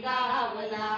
गावला.